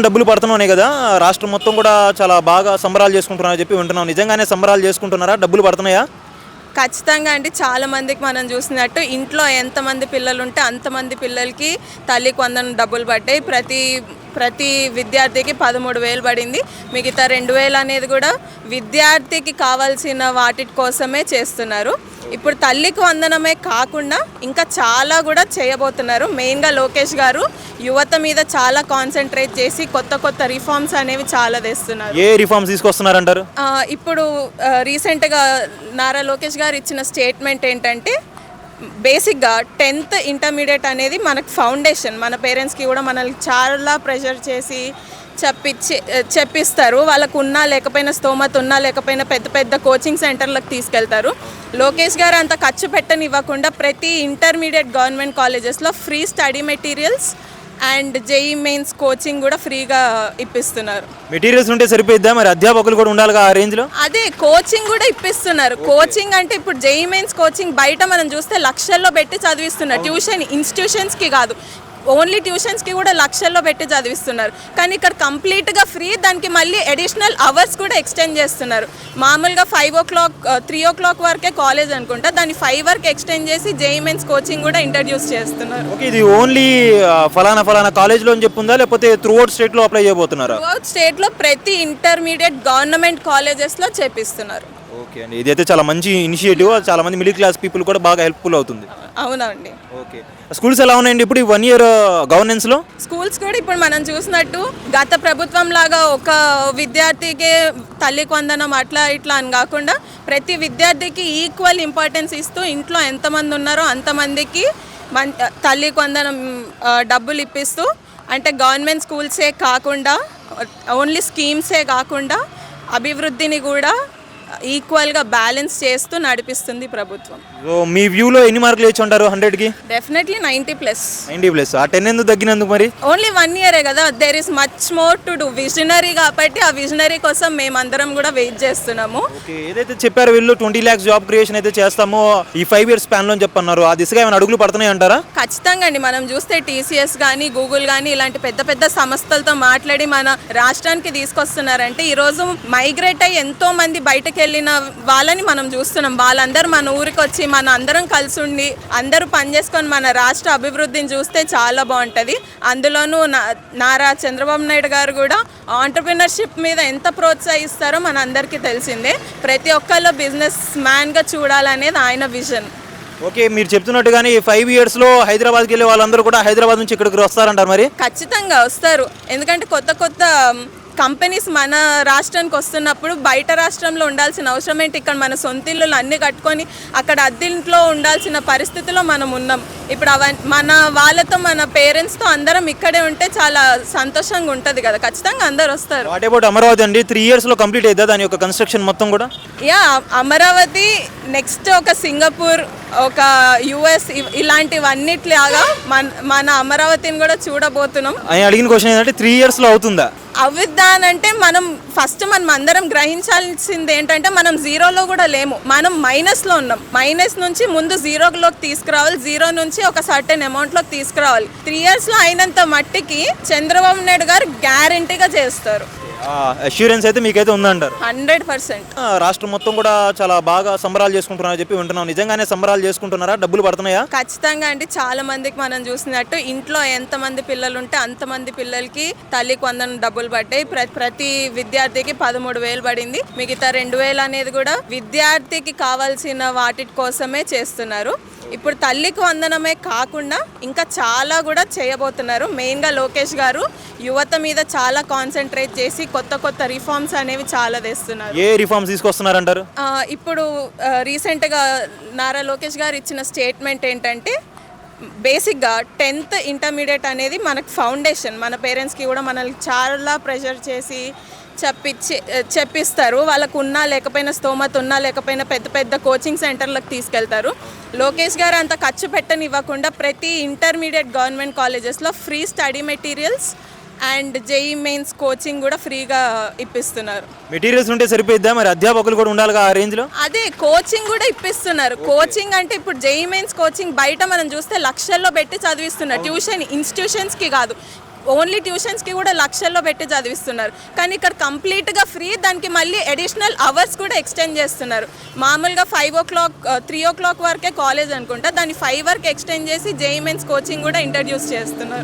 డబ్బులు పడుతున్నానే కదా. రాష్ట్రం మొత్తం కూడా చాలా బాగా సంబరాలు చేసుకుంటున్నారని చెప్పి వింటున్నాం. నిజంగానే సంబరాలు చేసుకుంటున్నారా? డబ్బులు పడుతున్నాయా? ఖచ్చితంగా అండి. చాలా మందికి మనం చూసినట్టు ఇంట్లో ఎంతమంది పిల్లలు ఉంటే అంతమంది పిల్లలకి తల్లికి వందన డబ్బులు పడ్డాయి. ప్రతి ప్రతి విద్యార్థికి పదమూడు వేలు పడింది. మిగతా రెండు వేలు అనేది కూడా విద్యార్థికి కావాల్సిన వాటి కోసమే చేస్తున్నారు. ఇప్పుడు తల్లికి వందనమే కాకుండా ఇంకా చాలా కూడా చేయబోతున్నారు. మెయిన్గా లోకేష్ గారు యువత మీద చాలా కాన్సన్ట్రేట్ చేసి కొత్త కొత్త రిఫార్మ్స్ అనేవి చాలా తెస్తున్నారు. ఏ రిఫార్మ్స్ తీసుకొస్తున్నారంటారు? ఇప్పుడు రీసెంట్గా నారా లోకేష్ గారు ఇచ్చిన స్టేట్మెంట్ ఏంటంటే బేసిక్గా టెన్త్ ఇంటర్మీడియట్ అనేది మనకు ఫౌండేషన్. మన పేరెంట్స్కి కూడా మనల్ని చాలా ప్రెషర్ చేసి చెప్పించి చెప్పిస్తారు. వాళ్ళకు ఉన్నా లేకపోయినా స్తోమత ఉన్నా లేకపోయినా పెద్ద పెద్ద కోచింగ్ సెంటర్లకు తీసుకెళ్తారు. లోకేష్ గారు అంత ఖర్చు పెట్టనివ్వకుండా ప్రతి ఇంటర్మీడియట్ గవర్నమెంట్ కాలేజెస్లో free study materials and JEE mains coaching కూడా ఫ్రీగా ఇప్పిస్తున్నారు. మెటీరియల్స్ ఉంటే సరిపోయిద్దా? మరి అధ్యాపకులు కూడా ఉండాలిగా ఆ రేంజ్లో? అదే కోచింగ్ కూడా ఇప్పిస్తున్నారు. కోచింగ్ అంటే ఇప్పుడు జేఈ మెయిన్స్ కోచింగ్ బయట మనం చూస్తే లక్షల్లో పెట్టి చదివిస్తున్నారు. ట్యూషన్ ఇన్స్టిట్యూషన్స్కి కాదు. ఓన్లీ ట్యూషన్స్కి కూడా లక్షల్లో పెట్టి చదివిస్తున్నారు. కానీ ఇక్కడ కంప్లీట్గా ఫ్రీ దానికి మళ్ళీ అడిషనల్ అవర్స్ కూడా ఎక్స్టెండ్ చేస్తున్నారు. మామూలుగా five o'clock three o'clock వరకే కాలేజ్ అనుకుంటా దాన్ని ఫైవ్ వరకు ఎక్స్టెండ్ చేసి జేఈ మెయిన్స్ కోచింగ్ కూడా ఇంట్రడ్యూస్ చేస్తున్నారు. ఓకే ఇది ఓన్లీ ఫలానా ఫలానా కాలేజ్లో అని చెప్పుందా లేకపోతే త్రూ అవుట్ స్టేట్లో అప్లై చేయబోతున్నారా? త్రూఅవుట్ స్టేట్లో ప్రతి ఇంటర్మీడియట్ గవర్నమెంట్ కాలేజెస్లో చేపిస్తున్నారు. ఓకే అండి. ఇదైతే చాలా మంచి ఇనిషియేటివ్ చాలా మంది మిడిల్ క్లాస్ పీపుల్ కూడా బాగా హెల్ప్ఫుల్ అవుతుంది. అవునండి. ఓకే. స్కూల్స్ ఎలా ఉన్నాయండి ఇప్పుడు వన్ ఇయర్ గవర్నెన్స్లో స్కూల్స్ కూడా ఇప్పుడు మనం చూసినట్టు గత ప్రభుత్వం లాగా ఒక విద్యార్థికే తల్లికి వందనం అట్లా ఇట్లా అని కాకుండా ప్రతి విద్యార్థికి ఈక్వల్ ఇంపార్టెన్స్ ఇస్తూ ఇంట్లో ఎంతమంది ఉన్నారో అంతమందికి మన్ తల్లికి వందనం ఆ, డబ్బులు ఇప్పిస్తూ అంటే గవర్నమెంట్ స్కూల్సే కాకుండా ఓన్లీ స్కీమ్సే కాకుండా అభివృద్ధిని కూడా ఈక్వల్గా బ్యాలెన్స్ చేస్తూ నడిపిస్తుంది ప్రభుత్వం. సో మీ వ్యూలో ఎన్ని మార్కులు వేచి ఉంటారు హండ్రెడ్కి definitely ninety plus ninety plus ఆ టెన్ ఎందుకు తగ్గినందుకు మరి? ఓన్లీ వన్ ఇయరే కదా there is much more to do visionary కాబట్టి ఆ విజనరీ కోసం మేమందరం కూడా వెయిట్ చేస్తున్నాము. ఏదైతే చెప్పారో వీళ్ళు ట్వంటీ ల్యాక్స్ జాబ్ క్రియేషన్ అయితే చేస్తామో ఈ ఫైవ్ ఇయర్స్ ప్లాన్లో అని చెప్పన్నారు. ఆ దిశగా ఏమైనా అడుగులు పడుతున్నాయి అంటారా? ఖచ్చితంగా అండి. మనం చూస్తే టీసీఎస్ కానీ గూగుల్ కానీ ఇలాంటి పెద్ద పెద్ద సంస్థలతో మాట్లాడి మన రాష్ట్రానికి తీసుకొస్తున్నారంటే ఈరోజు మైగ్రేట్ అయ్యి ఎంతో మంది బయటకు వెళ్ళిన వాళ్ళని మనం చూస్తున్నాం. వాళ్ళందరూ మన ఊరికి వచ్చి మన అందరం కలిసి ఉండి అందరూ పనిచేసుకొని మన రాష్ట్ర అభివృద్ధిని చూస్తే చాలా బాగుంటుంది. అందులోనూ నారా చంద్రబాబు నాయుడు గారు కూడా ఆంటర్ప్రినర్షిప్ మీద ఎంత ప్రోత్సహిస్తారో మన అందరికీ తెలిసిందే. ప్రతి ఒక్కళ్ళు బిజినెస్ మ్యాన్గా చూడాలనేది ఆయన విజన్ ఓకే మీరు చెప్తున్నట్టుగానే ఈ ఫైవ్ ఇయర్స్లో హైదరాబాద్కి వెళ్ళే వాళ్ళందరూ కూడా హైదరాబాద్ నుంచి ఇక్కడికి వస్తారంటారు మరి? ఖచ్చితంగా వస్తారు. ఎందుకంటే కొత్త కొత్త కంపెనీస్ మన రాష్ట్రానికి వస్తున్నప్పుడు బయట రాష్ట్రంలో ఉండాల్సిన అవసరం ఏంటి? ఇక్కడ మన సొంత ఇల్లులు అన్నీ కట్టుకొని అక్కడ అద్దెంట్లో ఉండాల్సిన పరిస్థితిలో మనం ఉన్నాం. ఇప్పుడు అవన్నీ మన వాళ్ళతో మన పేరెంట్స్తో అందరం ఇక్కడే ఉంటే చాలా సంతోషంగా ఉంటుంది కదా. ఖచ్చితంగా అందరు వస్తారు. వాట్ అబౌట్ అమరావతి అండి? త్రీ ఇయర్స్లో కంప్లీట్ అవుతుందా దాని యొక్క కన్స్ట్రక్షన్ మొత్తం కూడా? యా అమరావతి నెక్స్ట్ ఒక సింగపూర్ ఒక యుఎస్ ఇలాంటివన్నిట్లాగా మన మన అమరావతిని కూడా చూడబోతున్నాం. ఆయన అడిగిన క్వశ్చన్ ఏంటంటే త్రీ ఇయర్స్లో అవుతుందా? అవిద్దా అని అంటే మనం ఫస్ట్ మనం అందరం గ్రహించాల్సింది ఏంటంటే మనం జీరోలో కూడా లేము. మనం మైనస్లో ఉన్నాం. మైనస్ నుంచి ముందు జీరోలోకి తీసుకురావాలి. జీరో నుంచి ఒక సర్టెన్ అమౌంట్లోకి తీసుకురావాలి. త్రీ ఇయర్స్లో అయినంత మట్టికి చంద్రబాబు నాయుడు గారు గ్యారంటీగా చేస్తారు. అష్యూరెన్స్ అయితే మీకైతే ఉందంటారు. Hundred percent. రాష్ట్రం మొత్తం కూడా చాలా బాగా సంబరాలు చేసుకుంటున్నారని చెప్పి వింటున్నాం. నిజంగానే సంబరాలు చేసుకుంటున్నారా? డబ్బులు పడుతున్నాయా? ఖచ్చితంగా అండి. చాలా మందికి మనం చూసినట్టు ఇంట్లో ఎంతమంది పిల్లలు ఉంటే అంతమంది పిల్లలకి తల్లికి వందన డబ్బులు పడ్డాయి. ప్ర- ప్రతి విద్యార్థికి పదమూడు వేలు పడింది. మిగతా రెండు వేలు అనేది కూడా విద్యార్థికి కావాల్సిన వాటి కోసమే చేస్తున్నారు. ఇప్పుడు తల్లికి వందనమే కాకుండా ఇంకా చాలా కూడా చేయబోతున్నారు. మెయిన్గా లోకేష్ గారు యువత మీద చాలా కాన్సన్ట్రేట్ చేసి కొత్త కొత్త రిఫార్మ్స్ అనేవి చాలా తెస్తున్నారు. ఏ రిఫార్మ్స్ తీసుకొస్తున్నారంటారు? ఇప్పుడు రీసెంట్గా నారా లోకేష్ గారు ఇచ్చిన స్టేట్మెంట్ ఏంటంటే బేసిక్గా టెన్త్ ఇంటర్మీడియట్ అనేది మనకు ఫౌండేషన్ మన పేరెంట్స్కి కూడా మనల్ని చాలా ప్రెషర్ చేసి చెప్పించి చెప్పిస్తారు. వాళ్ళకు ఉన్నా లేకపోయినా స్తోమత ఉన్నా లేకపోయినా పెద్ద పెద్ద కోచింగ్ సెంటర్లకు తీసుకెళ్తారు. లోకేష్ గారు అంత ఖర్చు పెట్టనివ్వకుండా ప్రతి ఇంటర్మీడియట్ గవర్నమెంట్ కాలేజెస్లో free study materials and JEE mains coaching కూడా ఫ్రీగా ఇప్పిస్తున్నారు. మెటీరియల్స్ ఉంటే సరిపోయిద్దా? మరి అధ్యాపకులు కూడా ఉండాలిగా ఆ రేంజ్లో? అదే కోచింగ్ కూడా ఇప్పిస్తున్నారు. కోచింగ్ అంటే ఇప్పుడు జేఈ మెయిన్స్ కోచింగ్ బయట మనం చూస్తే లక్షల్లో పెట్టి చదివిస్తున్నారు. ట్యూషన్ ఇన్స్టిట్యూషన్స్కి కాదు. ఓన్లీ ట్యూషన్స్కి కూడా లక్షల్లో పెట్టి చదివిస్తున్నారు. కానీ ఇక్కడ కంప్లీట్గా ఫ్రీ దానికి మళ్ళీ అడిషనల్ అవర్స్ కూడా ఎక్స్టెండ్ చేస్తున్నారు. మామూలుగా five o'clock three o'clock వరకే కాలేజ్ అనుకుంటా దాన్ని ఫైవ్ వరకు ఎక్స్టెండ్ చేసి జేఈమెన్స్ కోచింగ్ కూడా ఇంట్రడ్యూస్ చేస్తున్నారు.